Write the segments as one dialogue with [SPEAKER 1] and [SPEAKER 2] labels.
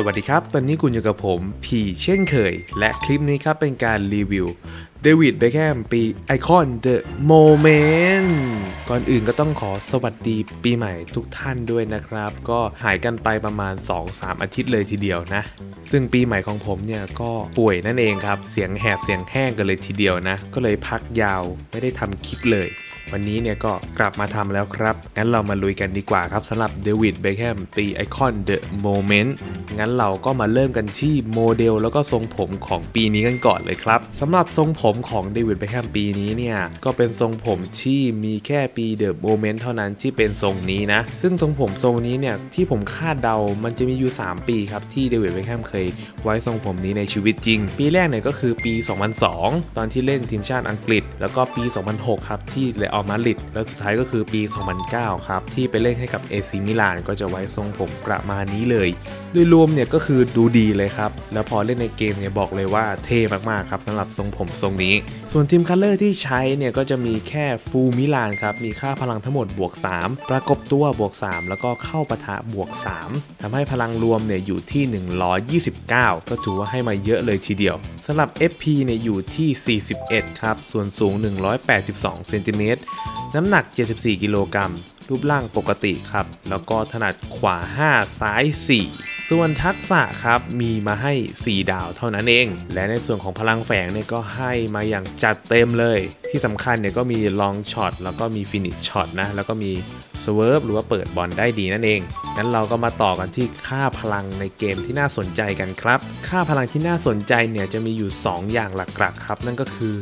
[SPEAKER 1] สวัสดีครับ ตอนนี้คุณอยู่กับผมพีเช่นเคย และคลิปนี้ครับเป็นการรีวิวเดวิดเบคแฮมปีไอคอนเดอะโมเมนต์ก่อนอื่นก็ต้องขอสวัสดีปีใหม่ทุกท่านด้วยนะครับ ก็หายกันไปประมาณ 2-3 อาทิตย์เลยทีเดียวนะ ซึ่งปีใหม่ของผมเนี่ยก็ป่วยนั่นเองครับ เสียงแหบเสียงแห้งกันเลยทีเดียวนะ ก็เลยพักยาวไม่ได้ทำคลิปเลย วันนี้เนี่ยก็กลับมาทำแล้วครับ งั้นเรามาลุยกันดีกว่าครับสำหรับเดวิดเบคแฮมปีไอคอนเดอะโมเมนต์งั้นเราก็มาเริ่มกันที่โมเดลแล้วก็ทรงผมของปีนี้กันก่อนเลยครับสำหรับทรงผมของเดวิดเบคแฮมปีนี้เนี่ยก็เป็นทรงผมที่มีแค่ปีเดอะโมเมนต์เท่านั้นที่เป็นทรงนี้นะ ซึ่งทรงผมทรงนี้เนี่ยที่ผมคาดเดา มันจะมีอยู่ 3 ปีครับที่เดวิดเบคแฮมเคยไว้ทรงผมนี้ในชีวิตจริง ปีแรกเนี่ยก็คือปี 2002 ตอนที่เล่นทีมชาติอังกฤษ แล้วก็ปี 2006 ครับที่เลออมาดริดแล้วสุดท้ายก็คือปี 2009 ครับ ที่ไปเล่นให้กับเอซีมิลานก็จะไว้ทรงผมประมาณนี้เลย โดยรวมเนี่ยก็คือดูดีเลยครับ แล้วพอเล่นในเกมเนี่ยบอกเลยว่าเท่มากๆครับสำหรับทรงผมทรงนี้ ส่วนทีมคัลเลอร์ที่ใช้เนี่ยก็จะมีแค่ฟูมิลานครับ มีค่าพลังทั้งหมดบวก 3 ประกบตัวบวก 3 แล้วก็เข้าปะทะบวก 3ทำให้พลังรวมเนี่ยอยู่ที่ 129 ก็ถือว่าให้มาเยอะเลยทีเดียวสำหรับ FP เนี่ยอยู่ที่ 41 ครับ ส่วนสูง 182 เซนติเมตรน้ำหนัก 74 กิโลกรัม รูปร่างปกติครับ แล้วก็ถนัดขวา 5 ซ้าย 4 ส่วนทักษะครับมีมาให้ 4 ดาวเท่านั้นเอง และในส่วนของพลังแฝงเนี่ยก็ให้มาอย่างจัดเต็มเลย ที่สำคัญเนี่ยก็มีลองช็อตแล้วก็มีฟินิชช็อตนะ แล้วก็มีสเวิร์ฟหรือว่าเปิดบอลได้ดีนั่นเองงั้นเราก็มาต่อกันที่ค่าพลังในเกมที่น่าสนใจกันครับ ค่าพลังที่น่าสนใจเนี่ยจะมีอยู่ 2 อย่างหลักๆครับ นั่นก็คือ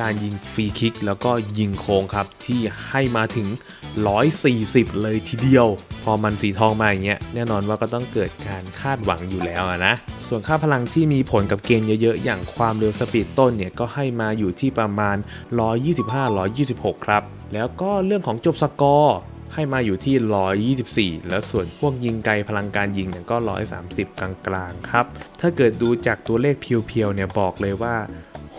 [SPEAKER 1] การยิงฟรีคิกแล้วก็ยิงโค้งครับ ที่ให้มาถึง 140 เลยทีเดียว พอมันสีทองมาอย่างเงี้ยแน่นอนว่าก็ต้องเกิดการคาดหวังอยู่แล้วนะส่วนค่าพลังที่มีผลกับเกมเยอะๆ อย่างความเร็วสปีดต้นเนี่ย ก็ให้มาอยู่ที่ประมาณ 125-126 ครับ แล้วก็เรื่องของจบสกอร์ให้มาอยู่ที่ 124 แล้วส่วนพวกยิงไกลพลังการยิงเนี่ยก็ 130 กลางๆ ครับ ถ้าเกิดดูจากตัวเลขเพียวๆ เนี่ยบอกเลยว่า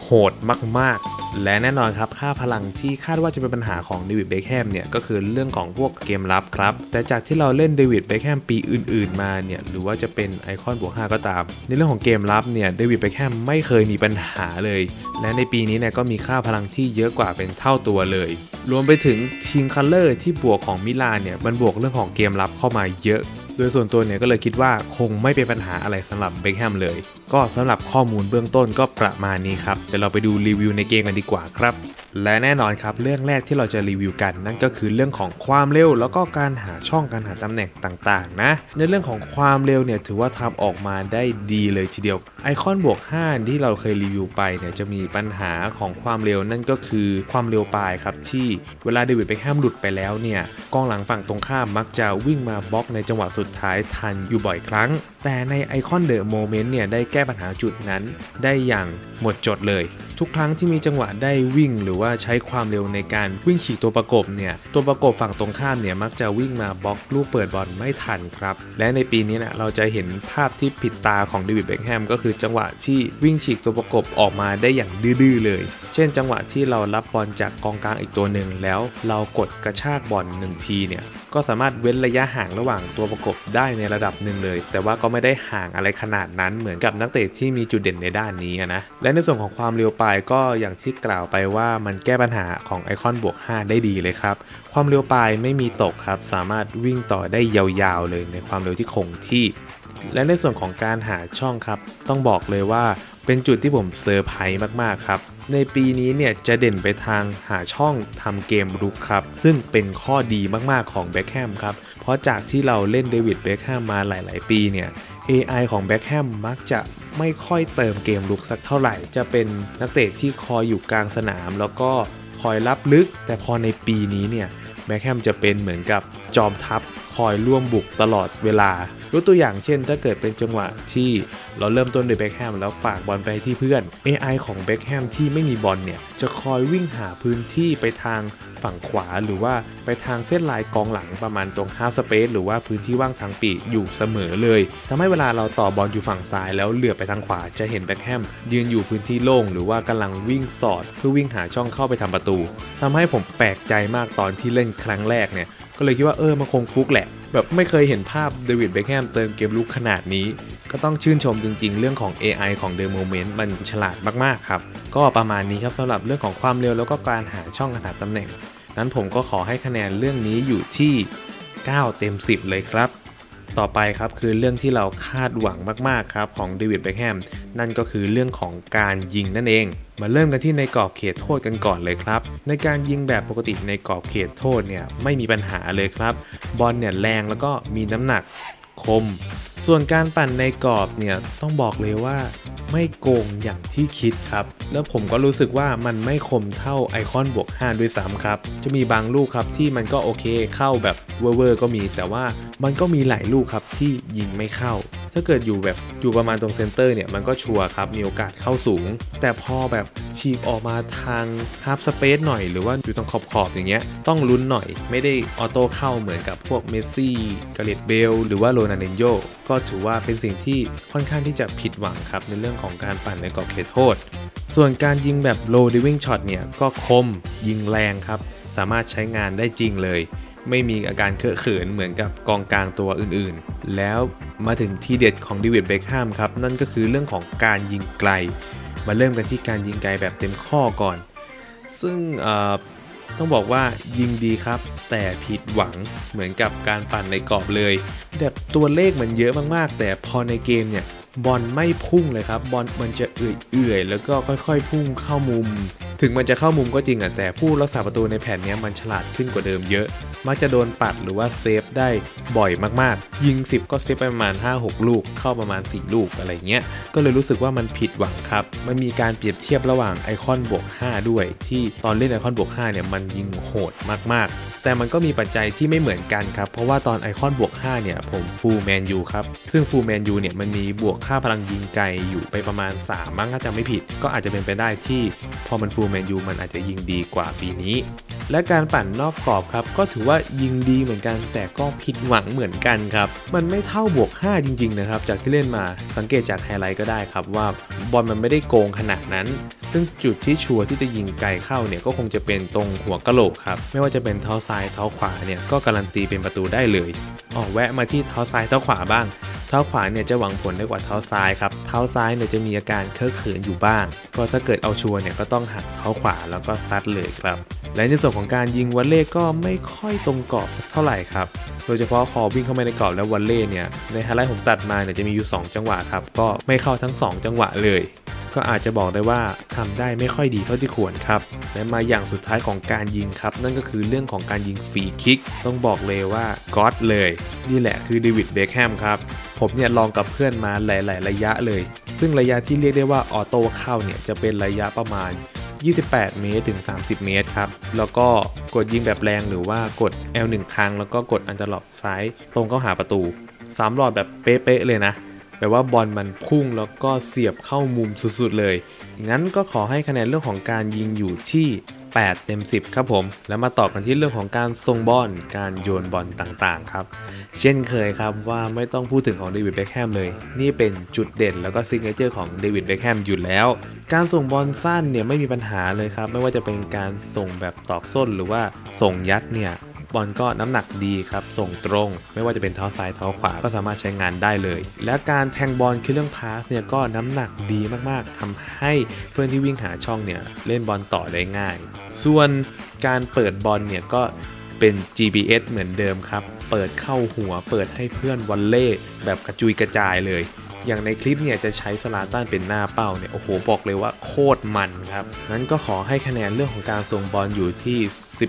[SPEAKER 1] โหดมากๆ และแน่นอนครับ ค่าพลังที่คาดว่าจะเป็นปัญหาของเดวิดเบคแฮมเนี่ย ก็คือเรื่องของพวกเกมรับครับ แต่จากที่เราเล่นเดวิดเบคแฮมปีอื่นๆมาเนี่ย หรือว่าจะเป็นไอคอนบวก5ก็ตาม ในเรื่องของเกมรับเนี่ยเดวิดเบคแฮมไม่เคยมีปัญหาเลย และในปีนี้เนี่ยก็มีค่าพลังที่เยอะกว่าเป็นเท่าตัวเลย รวมไปถึงทีมคัลเลอร์ที่บวกของมิลานเนี่ยมันบวกเรื่องของเกมรับเข้ามาเยอะ โดยส่วนตัวเนี่ยก็เลยคิดว่าคงไม่เป็นปัญหาอะไรสำหรับเบคแฮมเลย ก็สำหรับข้อมูลเบื้องต้นก็ประมาณนี้ครับเดี๋ยวเราไปดูรีวิวในเกมกันดีกว่าครับ และแน่นอนครับเรื่องแรกที่เราจะรีวิวกัน นั่นก็คือเรื่องของความเร็ว แล้วก็การหาช่องการหาตำแหน่งต่างๆนะในเรื่องของความเร็วเนี่ยถือว่าทำออกมาได้ดีเลยทีเดียวไอคอนบวก5ที่เราเคยรีวิวไปเนี่ยจะมีปัญหาของความเร็วนั่นก็คือความเร็วปลายครับที่เวลาเดวิดเบคแฮมหลุดไปแล้วเนี่ยกองหลังฝั่งตรงข้ามมักจะวิ่งมาบล็อกในจังหวะสุดท้ายทันอยู่บ่อยครั้ง แต่ในไอคอนเดอะโมเมนต์เนี่ยได้แก้ปัญหาจุดนั้นได้อย่างหมดจดเลย ทุกครั้งที่มีจังหวะได้วิ่งหรือว่าใช้ความเร็วในการวิ่งฉีกตัวประกบเนี่ยตัวประกบฝั่งตรงข้ามเนี่ยมักจะวิ่งมาบล็อกลูกเปิดบอลไม่ทันครับ และในปีนี้เนะเราจะเห็นภาพที่ผิดตาของเดวิดเบคแฮมก็คือจังหวะที่วิ่งฉีกตัวประกบออกมาได้อย่างดื้อเลย เช่น จังหวะที่เรารับบอลจากกองกลางอีกตัวหนึ่งแล้วเรากดกระชากบอลหนึ่งทีเนี่ยก็สามารถเว้นระยะห่างระหว่างตัวประกบได้ในระดับหนึ่งเลย แต่ว่าก็ไม่ได้ห่างอะไรขนาดนั้นเหมือนกับนักเตะที่มีจุดเด่นในด้านนี้นะและในส่วนของความเร็วปลายก็อย่างที่กล่าวไปว่ามันแก้ปัญหาของไอคอนบวก 5 ได้ดีเลยครับ ความเร็วปลายไม่มีตกครับ สามารถวิ่งต่อได้ยาวๆเลยในความเร็วที่คงที่ และในส่วนของการหาช่องครับ ต้องบอกเลยว่าเป็นจุดที่ผมเซอร์ไพรส์มากๆครับ ในปีนี้เนี่ยจะเด่นไปทางหาช่องทำเกมรุกครับ ซึ่งเป็นข้อดีมากๆของแบ็คแฮมครับ เพราะจากที่เราเล่นเดวิดเบคแฮมมาหลาย ๆ ปีเนี่ย AI ของแบ็คแฮมมักจะ ไม่ค่อยเติมเกมลุกสักเท่าไหร่ จะเป็นนักเตะที่คอยอยู่กลางสนาม แล้วก็คอยรับลึก แต่พอในปีนี้เนี่ยแบ็คแฮมจะเป็นเหมือนกับจอมทัพคอยร่วมบุกตลอดเวลา ยกตัวอย่างเช่น ถ้าเกิดเป็นจังหวะที่เราเริ่มต้นด้วยเบคแฮมแล้วฝากบอลไปที่เพื่อน AI ของเบคแฮมที่ไม่มีบอลเนี่ยจะคอยวิ่งหาพื้นที่ไปทางฝั่งขวาหรือว่าไปทางเส้นลายกองหลังประมาณตรงฮาสเปซหรือว่าพื้นที่ว่างทางปีกอยู่เสมอเลยทำให้เวลาเราต่อบอลอยู่ฝั่งซ้ายแล้วเหลือบไปทางขวาจะเห็นแบ็คแฮมยืนอยู่พื้นที่โล่งหรือว่ากำลังวิ่งสอด เพื่อวิ่งหาช่องเข้าไปทำประตูทำให้ผมแปลกใจมากตอนที่เล่นครั้งแรกเนี่ยก็เลยคิดว่าเออมันคงฟุกแหละ แบบไม่เคยเห็นภาพเดวิดเบคแฮมเติมเกมลุกขนาดนี้ ก็ต้องชื่นชมจริงๆ เรื่องของ AI ของ The Moment มันฉลาดมากๆครับ ก็ประมาณนี้ครับสำหรับเรื่องของความเร็วแล้วก็การหาช่องหาตำแหน่ง นั้นผมก็ขอให้คะแนนเรื่องนี้อยู่ที่ 9 เต็ม 10 เลยครับ ต่อไปครับคือเรื่องที่เราคาดหวังมากๆครับของเดวิดเบคแฮมนั่นก็คือเรื่องของการยิงนั่นเอง มาเริ่มกันที่ในกรอบเขตโทษกันก่อนเลยครับ ในการยิงแบบปกติในกรอบเขตโทษเนี่ยไม่มีปัญหาเลยครับ บอลเนี่ยแรงแล้วก็มีน้ำหนักคมส่วนการปั่นในกรอบเนี่ยต้องบอกเลยว่าไม่โกงอย่างที่คิดครับ แล้วผมก็รู้สึกว่ามันไม่คมเท่าไอคอนบวก5ด้วยซ้ำครับ จะมีบางลูกครับที่มันก็โอเคเข้าแบบเวอร์ก็มี แต่ว่ามันก็มีหลายลูกครับที่ยิงไม่เข้า ถ้าเกิดอยู่แบบอยู่ประมาณตรงเซนเตอร์เนี่ยมันก็ชัวร์ครับมีโอกาสเข้าสูง แต่พอแบบฉีกออกมาทางฮาร์ฟสเปซหน่อยหรือว่าอยู่ตรงขอบๆอย่างเงี้ยต้องลุ้นหน่อย ไม่ได้ออโต้เข้าเหมือนกับพวกเมสซี่กาเลตเบลหรือว่าโรนัลเดนโยก็ถือว่าเป็นสิ่งที่ค่อนข้างที่จะผิดหวังครับในเรื่องของการปั่นในกรอบเขตโทษ ส่วนการยิงแบบ low living shot เนี่ยก็คมยิงแรงครับ สามารถใช้งานได้จริงเลย ไม่มีอาการเคอะเขินเหมือนกับกองกลางตัวอื่นๆ แล้วมาถึงทีเด็ดของเดวิดเบคแฮมครับ นั่นก็คือเรื่องของการยิงไกล มาเริ่มกันที่การยิงไกลแบบเต็มข้อก่อน ซึ่ง ต้องบอกว่ายิงดีครับ แต่ผิดหวังเหมือนกับการปั่นในกรอบเลย แบบตัวเลขมันเยอะมากๆ แต่พอในเกมเนี่ย บอลไม่พุ่งเลยครับบอลมันจะเอื่อยๆแล้วก็ค่อยๆ พุ่งเข้ามุม ถึงมันจะเข้ามุมก็จริงอะแต่ผู้รักษาประตูในแผ่นนี้มันฉลาดขึ้นกว่าเดิมเยอะ มักจะโดนปัดหรือว่าเซฟได้บ่อยมากๆ ยิง 10 ก็เซฟไปประมาณ 5-6 ลูก เข้าประมาณ 4 ลูกอะไรเงี้ยก็เลยรู้สึกว่ามันผิดหวังครับ มันมีการเปรียบเทียบระหว่างไอคอนบวก5ด้วย ที่ตอนเล่นไอคอนบวก5เนี่ยมันยิงโหดมากๆ แต่มันก็มีปัจจัยที่ไม่เหมือนกันครับ เพราะว่าตอนไอคอนบวก 5 เนี่ย ผมฟูลแมนยูครับ ซึ่งฟูลแมนยูเนี่ย มันมีบวกค่าพลังยิงไกลอยู่ไปประมาณ 3 มั้งถ้าจำไม่ผิด ก็อาจจะเป็นไปได้ที่พอมันฟูลแมนยูมันอาจจะยิงดีกว่าปีนี้ และการปั่นนอกกรอบครับ ก็ถือว่ายิงดีเหมือนกัน แต่ก็ผิดหวังเหมือนกันครับ มันไม่เท่าบวก 5 จริงๆนะครับ จากที่เล่นมาสังเกตจากไฮไลท์ก็ได้ครับว่าบอลมันไม่ได้โกงขนาดนั้น ซึ่งจุดที่ชัวร์ที่จะยิงไกลเข้าเนี่ยก็คงจะเป็นตรงหัวกะโหลกครับ ไม่ว่าจะเป็นเท้าซ้ายเท้าขวาเนี่ยก็การันตีเป็นประตูได้เลยอ๋อแวะมาที่เท้าซ้ายเท้าขวาบ้าง เท้าขวาเนี่ยจะหวังผลได้กว่าเท้าซ้ายครับ เท้าซ้ายเนี่ยจะมีอาการเคอะเขินอยู่บ้าง ก็ถ้าเกิดเอาชัวร์เนี่ยก็ต้องหักเท้าขวาแล้วก็ซัดเลยครับ และในส่วนของการยิงวัลเล่ก็ไม่ค่อยตรงกรอบเท่าไหร่ครับ โดยเฉพาะคอวิ่งเข้ามาในกรอบแล้ววอลเล่เนี่ย ในไฮไลท์ผมตัดมาเนี่ยจะมีอยู่ 2 จังหวะครับ ก็ไม่เข้าทั้ง 2 จังหวะเลย ก็อาจจะบอกได้ว่าทำได้ไม่ค่อยดีเท่าที่ควรครับ และมาอย่างสุดท้ายของการยิงครับ นั่นก็คือเรื่องของการยิงฟรีคิก ต้องบอกเลยว่าก็อดเลย นี่แหละคือเดวิดเบคแฮมครับ ผมเนี่ยลองกับเพื่อนมาหลาย ๆ ระยะเลย ซึ่งระยะที่เรียกได้ว่าออโต้เข้าเนี่ยจะเป็นระยะประมาณ 28 เมตรถึง 30 เมตรครับ แล้วก็กดยิงแบบแรงหรือว่ากด L1 ครั้ง แล้วก็กดอันเดอร์ล็อกซ้ายตรงเข้าหาประตูสามหลอดแบบเป๊ะๆเลยนะ แปลว่าบอลมันพุ่งแล้วก็เสียบเข้ามุมสุดๆเลย งั้นก็ขอให้คะแนนเรื่องของการยิงอยู่ที่ 8 เต็ม 10 ครับผม แล้วมาต่อกันที่เรื่องของการทรงบอล การโยนบอลต่างๆครับ เช่นเคยครับว่าไม่ต้องพูดถึงของเดวิดเบคแฮมเลย นี่เป็นจุดเด่นแล้วก็ซิกเนเจอร์ของเดวิดเบคแฮมอยู่แล้ว การส่งบอลสั้นเนี่ยไม่มีปัญหาเลยครับ ไม่ว่าจะเป็นการส่งแบบตอกส้นหรือว่าส่งยัดเนี่ย บอลก็น้ำหนักดีครับ ส่งตรง ไม่ว่าจะเป็นเท้าซ้ายเท้าขวาก็สามารถใช้งานได้เลย และการแทงบอลคือเรื่องพาสเนี่ยก็น้ำหนักดีมากๆทำให้เพื่อนที่วิ่งหาช่องเนี่ยเล่นบอลต่อได้ง่าย ส่วนการเปิดบอลเนี่ยก็เป็น GPS เหมือนเดิมครับ เปิดเข้าหัว เปิดให้เพื่อนวอลเล่แบบกระจุยกระจายเลย อย่างในคลิปเนี่ยจะใช้สลาตันเป็นหน้าเป้าเนี่ยโอ้โหบอกเลยว่าโคตรมันครับนั้นก็ขอให้คะแนนเรื่องของการส่งบอลอยู่ที่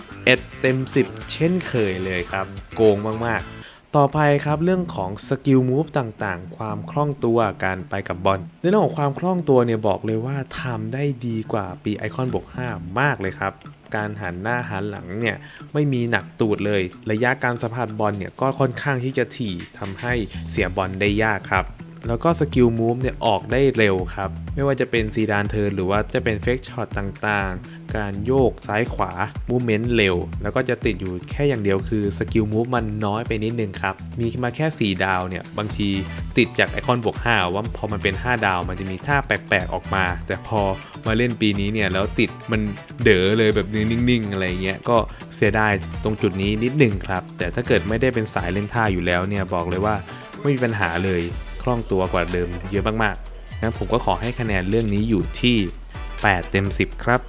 [SPEAKER 1] 11 เต็ม 10 เช่นเคยเลยครับ โกงมากๆ ต่อไปครับเรื่องของสกิลมูฟต่างๆ ความคล่องตัวการไปกับบอลในเรื่องของความคล่องตัวเนี่ยบอกเลยว่าทำได้ดีกว่าปีไอคอนบวก5มากเลยครับการหันหน้าหันหลังเนี่ยไม่มีหนักตูดเลย ระยะการสัมผัสบอลเนี่ยก็ค่อนข้างที่จะถี่ทำให้เสียบอลได้ยากครับ แล้วก็สกิลมูฟเนี่ยออกได้เร็วครับ ไม่ว่าจะเป็นซีดานเทิร์นหรือว่าจะเป็นเฟกช็อตต่างๆ การโยกซ้ายขวามูเมนต์เร็ว แล้วก็จะติดอยู่แค่อย่างเดียวคือสกิลมูฟมันน้อยไปนิดนึงครับ มีมาแค่ 4 ดาวเนี่ย บางทีติดจากไอคอนบวก 5 ว่าพอมันเป็น 5 ดาวมันจะมีท่าแปลกๆออกมา แต่พอมาเล่นปีนี้เนี่ย แล้วติดมันเด๋อเลยแบบนิ่งๆ อะไรเงี้ยก็เสียดายตรงจุดนี้นิดนึงครับ แต่ถ้าเกิดไม่ได้เป็นสายเล่นท่าอยู่แล้วเนี่ยบอกเลยว่าไม่มีปัญหาเลย ล่องตัวกว่าเดิมเยอะมากๆงั้นผมก็ขอให้คะแนนเรื่องนี้อยู่ที่ 8 เต็ม 10 ครับ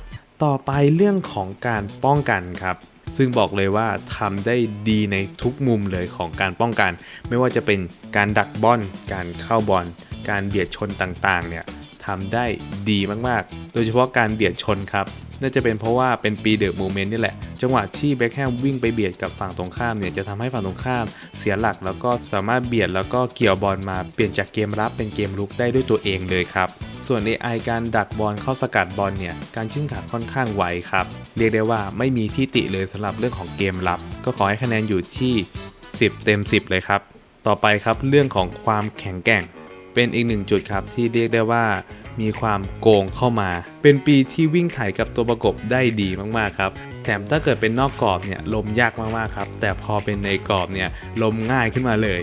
[SPEAKER 1] ต่อไปเรื่องของการป้องกันครับซึ่งบอกเลยว่าทำได้ดีในทุกมุมเลยของการป้องกัน ไม่ว่าจะเป็นการดักบอลการเข้าบอลการเบียดชนต่างๆเนี่ยทำได้ดีมากๆ โดยเฉพาะการเบียดชนครับ น่าจะเป็นเพราะว่าเป็นปีเดอะโมเมนต์นี่แหละ จังหวะที่เบคแฮมวิ่งไปเบียดกับฝั่งตรงข้ามเนี่ยจะทำให้ฝั่งตรงข้าม เสียหลักแล้วก็สามารถเบียดแล้วก็เกี่ยวบอลมาเปลี่ยนจากเกมรับเป็นเกมลุกได้ด้วยตัวเองเลยครับส่วน AI การดักบอลเข้าสกัดบอลเนี่ย การชิ่งขาค่อนข้างไวครับ เรียกได้ว่าไม่มีที่ติเลยสำหรับเรื่องของเกมรับ ก็ขอให้คะแนนอยู่ที่ 10 เต็ม 10 เลยครับ ต่อไปครับเรื่องของความแข็งแกร่ง เป็นอีกหนึ่งจุดครับที่เรียกได้ว่า มีความโกงเข้ามา เป็นปีที่วิ่งไถกับตัวประกบได้ดีมากๆครับ แถมถ้าเกิดเป็นนอกกรอบเนี่ยลมยากมากๆครับ แต่พอเป็นในกรอบเนี่ยลมง่ายขึ้นมาเลย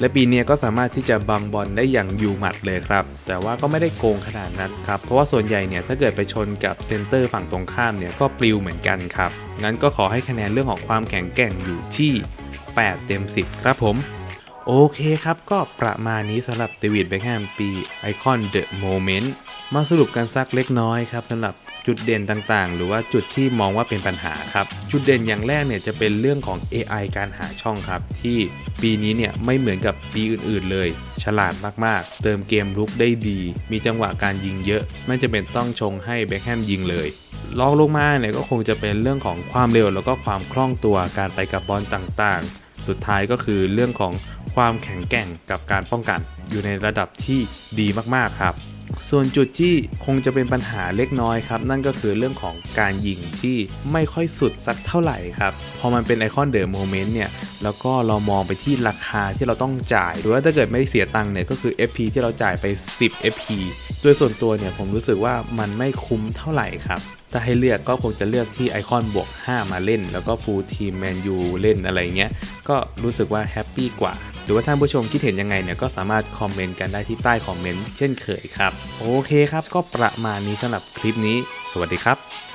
[SPEAKER 1] และปีนี้ก็สามารถที่จะบังบอลได้อย่างอยู่หมัดเลยครับ แต่ว่าก็ไม่ได้โกงขนาดนั้นครับ เพราะว่าส่วนใหญ่เนี่ยถ้าเกิดไปชนกับเซนเตอร์ฝั่งตรงข้ามเนี่ยก็ปลิวเหมือนกันครับ งั้นก็ขอให้คะแนนเรื่องของความแข็งแกร่งอยู่ที่ 8 เต็ม 10 ครับผม โอเคครับ ก็ประมาณนี้สำหรับเดวิดเบคแฮมปีไอคอนเดอะโมเมนต์มาสรุปกันสักเล็กน้อยครับสำหรับจุดเด่นต่างๆ หรือว่าจุดที่มองว่าเป็นปัญหาครับ จุดเด่นอย่างแรกเนี่ยจะเป็นเรื่องของ AI การหาช่องครับ ที่ปีนี้เนี่ยไม่เหมือนกับปีอื่นๆเลย ฉลาดมากๆ เติมเกมลุกได้ดี มีจังหวะการยิงเยอะ ไม่จำเป็นต้องชงให้เบคแฮมยิงเลยลองลงมาเนี่ยก็คงจะเป็นเรื่องของความเร็วแล้วก็ความคล่องตัวการไปกับบอลต่างๆ สุดท้ายก็คือเรื่องของ ความแข็งแกร่งกับการป้องกัน อยู่ในระดับที่ดีมากๆครับ ส่วนจุดที่คงจะเป็นปัญหาเล็กน้อยครับ นั่นก็คือเรื่องของการยิงที่ไม่ค่อยสุดสักเท่าไหร่ครับ พอมันเป็นไอคอนเดอะโมเมนต์เนี่ย แล้วก็เรามองไปที่ราคาที่เราต้องจ่าย หรือว่าถ้าเกิดไม่เสียตังค์เนี่ยก็คือ FP ที่เราจ่ายไป 10 FP โดยส่วนตัวเนี่ยผมรู้สึกว่ามันไม่คุ้มเท่าไหร่ครับถ้าให้เลือกก็คงจะเลือกที่ไอคอนบวก 5 มาเล่น แล้วก็ฟูลทีมแมนยูเล่นอะไรเงี้ย ก็รู้สึกว่าแฮปปี้กว่า หรือว่าท่านผู้ชมคิดเห็นยังไงเนี่ยก็สามารถคอมเมนต์กันได้ที่ใต้คอมเมนต์เช่นเคยครับ โอเคครับก็ประมาณนี้สำหรับคลิปนี้ สวัสดีครับ